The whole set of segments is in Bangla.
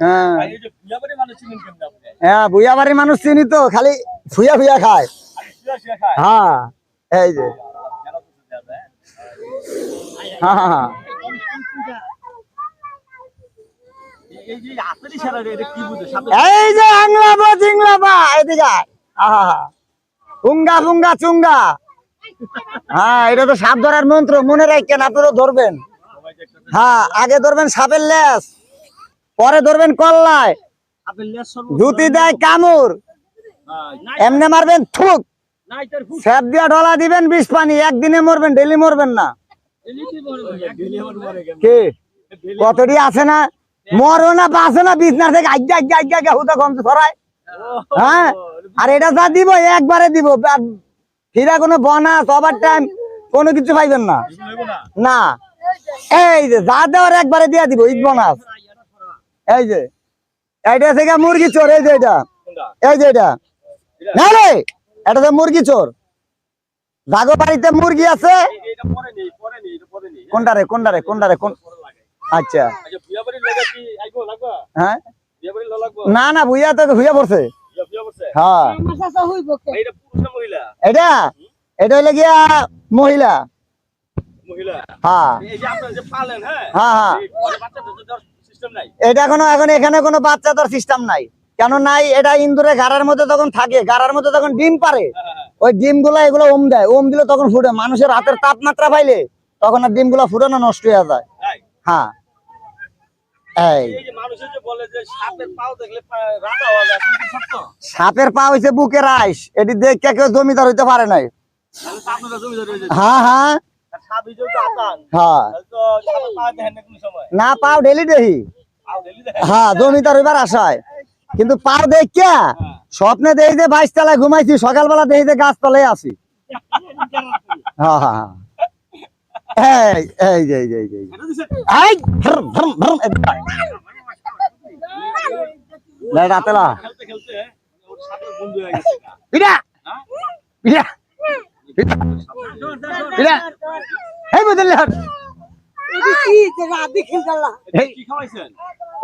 হ্যাঁ। হ্যাঁ ভুইয়া বাড়ির মানুষ চিনি তো খালি ফুয়া ফুয়া খায়। হ্যাঁ এই যে। হ্যাঁ হ্যাঁ হ্যাঁ। এই- যে এদিকে হা পুঙ্গা পুঙ্গা চুঙ্গা। হ্যাঁ এটা তো সাপ ধরার মন্ত্র মনে রাখেন আপনারা ধরবেন। হ্যাঁ আগে ধরবেন সাপের লেস পরে ধরবেন কল্লায়। জুতি দেয় কামড়। নাই এমনি মারবেন থুক। স্যাপ দিয়া ঢলা দিবেন বিষ পানি একদিনে মরবেন ডেলি মরবেন না। কি কতটি আছে না? মরো না বাঁচো না বিছনা থেকে আজ্ঞা আজ্ঞা আজ্ঞা আজ্ঞা হুদা গন্ধ ছড়ায়। হ্যাঁ? আর এটা যা দিব একবারে দিব। ফিরা কোনো বনাস ওভার টাইম কোনো কিছু পাইবেন না। না। না। এই যে যা দেওয়ার একবারে দিয়া দিব ঈদ বোনাস এই যে এইটা থেকে মুরগি চোর এই যে এটা। এই যে এটা। না রে এটা তো মুরগি চোর। জাগো বাড়িতে মুরগি আছে? এটা কোনটা রে কোনটা রে কোনটা রে কোন আচ্ছা। আচ্ছা বিয়াবাড়ির লাগা কি আইবো লাগবা? হ্যাঁ? বিয়াবাড়ির ল লাগবো? না না ভুইয়া তো ভুইয়া পড়ছে। হ্যাঁ। এটা এটা? হইলে গিয়া মহিলা। মহিলা? হ্যাঁ। এই যে আপনারা যে পালেন হ্যাঁ? হ্যাঁ হ্যাঁ এটা কোনো এখন এখানে কোনো বাচ্চা তোর সিস্টেম নাই। কেন নাই? এটা ইন্দুরে গাড়ার মধ্যে তখন থাকে গাড়ার মধ্যে তখন ডিম পারে হ্যাঁ, হ্যাঁ, ওই ডিমগুলা এগুলো ওম দেয়। ওম দিলে তখন ফুটে। মানুষের হাতের তাপমাত্রা পাইলে তখন আর ডিমগুলা ফুটে না নষ্ট হয়ে যায়। হ্যাঁ। হ্যাঁ সাপের পা- হয়েছে বুকের আইস। এটি দেখে কেউ জমিদার হইতে পারে নাই। হয়ে। হ্যাঁ। হ্যাঁ। হ্যাঁ না পাও ডেলি দেহি। হ্যাঁ জমিদার হইবার আশায়। কিন্তু পাও দেখিয়া স্বপ্নে দেখি যে বাইশ তলায় ঘুমাইছি সকালবেলা দেখি যে গাছ তলায় আছি। হ্যাঁ হ্যাঁ হ্যাঁ। এই এই যে এই যে এই যে, এই। যে। এটা দিছে। এই, ভ্রম, ভ্রম, ভ্রম, এদিকে আয়। লে, রাতে লা। খেলতে খেলতে ওর সাপের বন্ধু হয়ে গেছে। পিঠা, হ্যাঁ?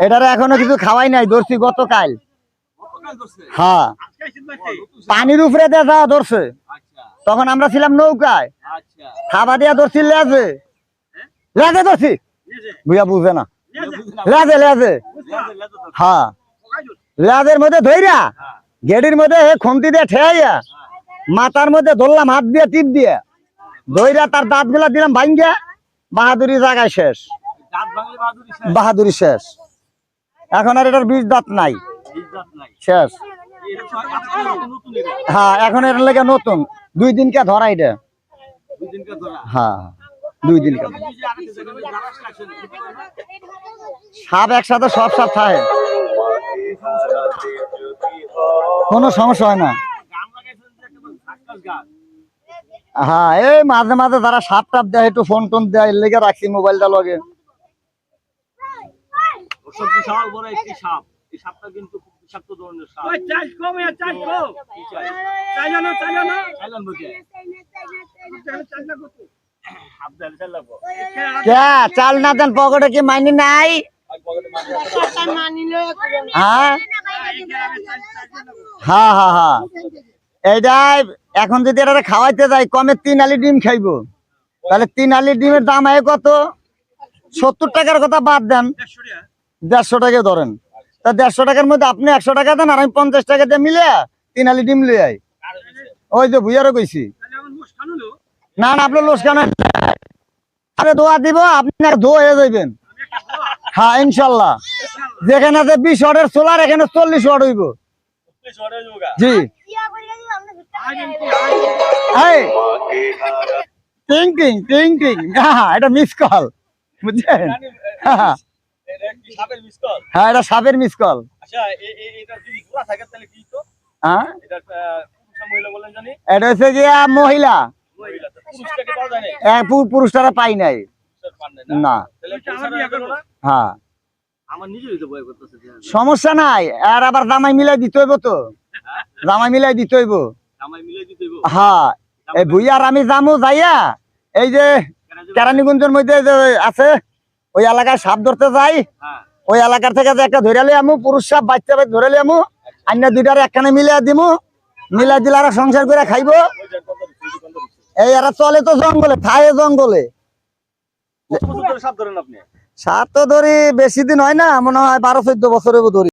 এটারে এখনও কিছু খাওয়াই নাই, ধরছি গতকাল। হ্যাঁ? পানির উপরে যাওয়া ধরছে। তখন আমরা ছিলাম নৌকায়। খাবা দিয়া ধরছি লেজে। লেজে ধরছি। বুঝা বুঝে না। লেজে লেজে। হ্যাঁ। লেজের মধ্যে ধইরা গেডির মধ্যে খুন্তি দিয়ে ঠেয়াইয়া মাথার মধ্যে ধরলাম হাত দিয়ে টিপ দিয়ে। ধইরা তার দাঁতগুলা দিলাম ভাঙ্গিয়া বাহাদুরি জায়গায় শেষ। বাহাদুরি শেষ। এখন আর এটার বীজ দাঁত নাই। শেষ। হ্যাঁ এখন এর লেগে নতুন। দুই দিনকে ধরা এটা? হ্যাঁ দুই দিনকে সাপ একসাথে সব সাপ থাকে কোনো সমস্যা হয় না। হ্যাঁ এই মাঝে মাঝে যারা সাপ টাপ দেয় একটু ফোন টোন দেয় এর লেগে রাখছি মোবাইলটা লগে। বিশাল বড় একটি সাপ। এই সাপটা কিন্তু খুব বিষাক্ত ধরনের সাপ। চাষ কম চাষ কম চাইলা না চাইলা না। চাইলান বুঝে চাল কে চাল না দেন পকেটে কি মাইনি নাই। হ্যাঁ। হ্যাঁ হ্যাঁ হ্যাঁ। এইটাই এখন যদি এটা খাওয়াইতে যাই, কমে তিন আলি ডিম খাইবো। তাহলে তিন আলি ডিমের দাম হয় কত? সত্তর টাকার কথা বাদ দেন। দেড়শো টাকা ধরেন। তা দেড়শো টাকার মধ্যে আপনি একশো টাকা দেন আর আমি পঞ্চাশ টাকা দিয়ে মিলে তিন আলি ডিম লিয়ে আই। ওই যে ভুইয়ারও কইছি। না না, আপনার লোসকান আরে দোয়া দিব আপনি দোয়া হয়ে যাইবেন। হ্যাঁ ইনশাল্লাহ। যেখানে আছে বিশ অর্ডার সোলার এখানে চল্লিশ ওয়াট হইব। জি। এই টিং টিং টিং টিং হ্যাঁ এটা মিস কল বুঝছেন? হ্যাঁ, হ্যাঁ এটা সাপের মিস কল আচ্ছা এ- এ- এটা যদি খোলা থাকে তাহলে কি তো? হ্যাঁ? এটা আহ, পুরুষ না মহিলা বলেন জানি? এটা হচ্ছে গিয়া মহিলা। মহিলা তো। পুরুষটাকে পাওয়া যায় না এ, পু- পুরুষটারা পাই নাই। পান নাই না? হ্যাঁ। যে সমস্যা নাই। আর আবার দামাই মিলাই দিতে হইব তো? দামাই মিলাই দিতে হইব। মিলে হ্যাঁ এই ভুইয়ার আমি যামু যাইয়া এই যে কেরানীগঞ্জের মধ্যে যে আছে ওই এলাকায় সাপ ধরতে যাই। হ্যাঁ। ওই এলাকার থেকে যে একটা ধরে লিয়ামু পুরুষ সাপ বাচ্চা ধরে লিয়ামু অন্য দুইটার একখানে মিলিয়ে দিমু মিলাই দিলে আর সংসার করে খাইব। এই এরা চলে তো জঙ্গলে খায় জঙ্গলে। সাপ তো ধরি বেশি দিন হয় না মনে হয় বারো চোদ্দ বছরের ধরি।